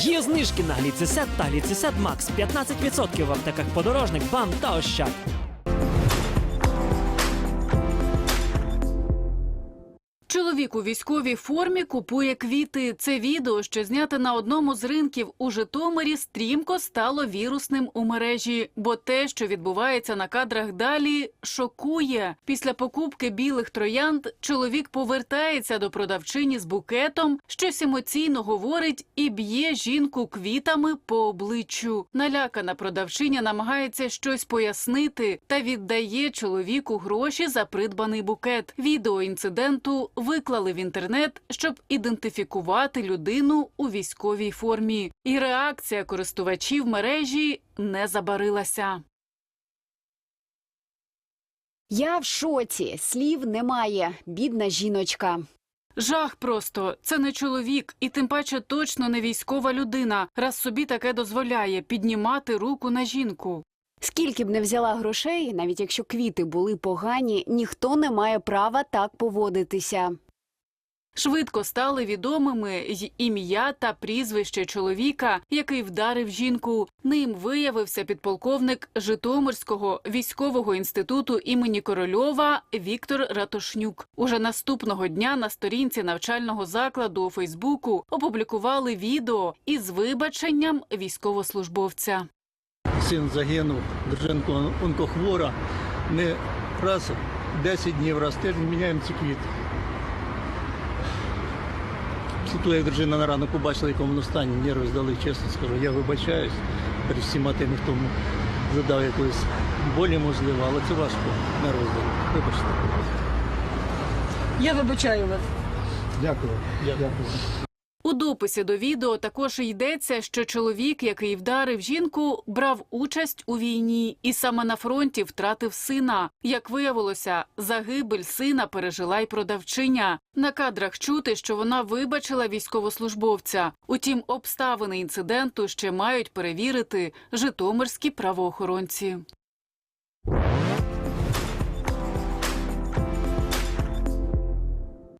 Є знижки на гліцисет та гліцисет Макс 15% в аптеках подорожник, бам та ощад. Чоловік у військовій формі купує квіти. Це відео, що зняте на одному з ринків у Житомирі, стрімко стало вірусним у мережі. Бо те, що відбувається на кадрах далі, шокує. Після покупки білих троянд чоловік повертається до продавчині з букетом, щось емоційно говорить і б'є жінку квітами по обличчю. Налякана продавчиня намагається щось пояснити та віддає чоловіку гроші за придбаний букет. Відео інциденту виклали в інтернет, щоб ідентифікувати людину у військовій формі. І реакція користувачів мережі не забарилася. Я в шоці, слів немає. Бідна жіночка. Жах просто це не чоловік, і тим паче точно не військова людина, раз собі таке дозволяє піднімати руку на жінку. Скільки б не взяла грошей, навіть якщо квіти були погані, ніхто не має права так поводитися. Швидко стали відомими й ім'я та прізвище чоловіка, який вдарив жінку. Ним виявився підполковник Житомирського військового інституту імені Корольова Віктор Ратошнюк. Уже наступного дня на сторінці навчального закладу у Фейсбуку опублікували відео із вибаченням військовослужбовця. Син загинув, дружинка онкохвора. Ми раз 10 днів, раз тиждень міняємо ці квіти. Після як дружина на ранок побачила, в якому воно стані, нерви здали, чесно скажу. Я вибачаюсь перед всіма тими, хто задав якоїсь болі, можливо, але це важко нерви здали. Вибачте. Я вибачаю вас. Дякую. Дякую. У дописі до відео також йдеться, що чоловік, який вдарив жінку, брав участь у війні і саме на фронті втратив сина. Як виявилося, загибель сина пережила й продавчиня. На кадрах чути, що вона вибачила військовослужбовця. Утім, обставини інциденту ще мають перевірити житомирські правоохоронці.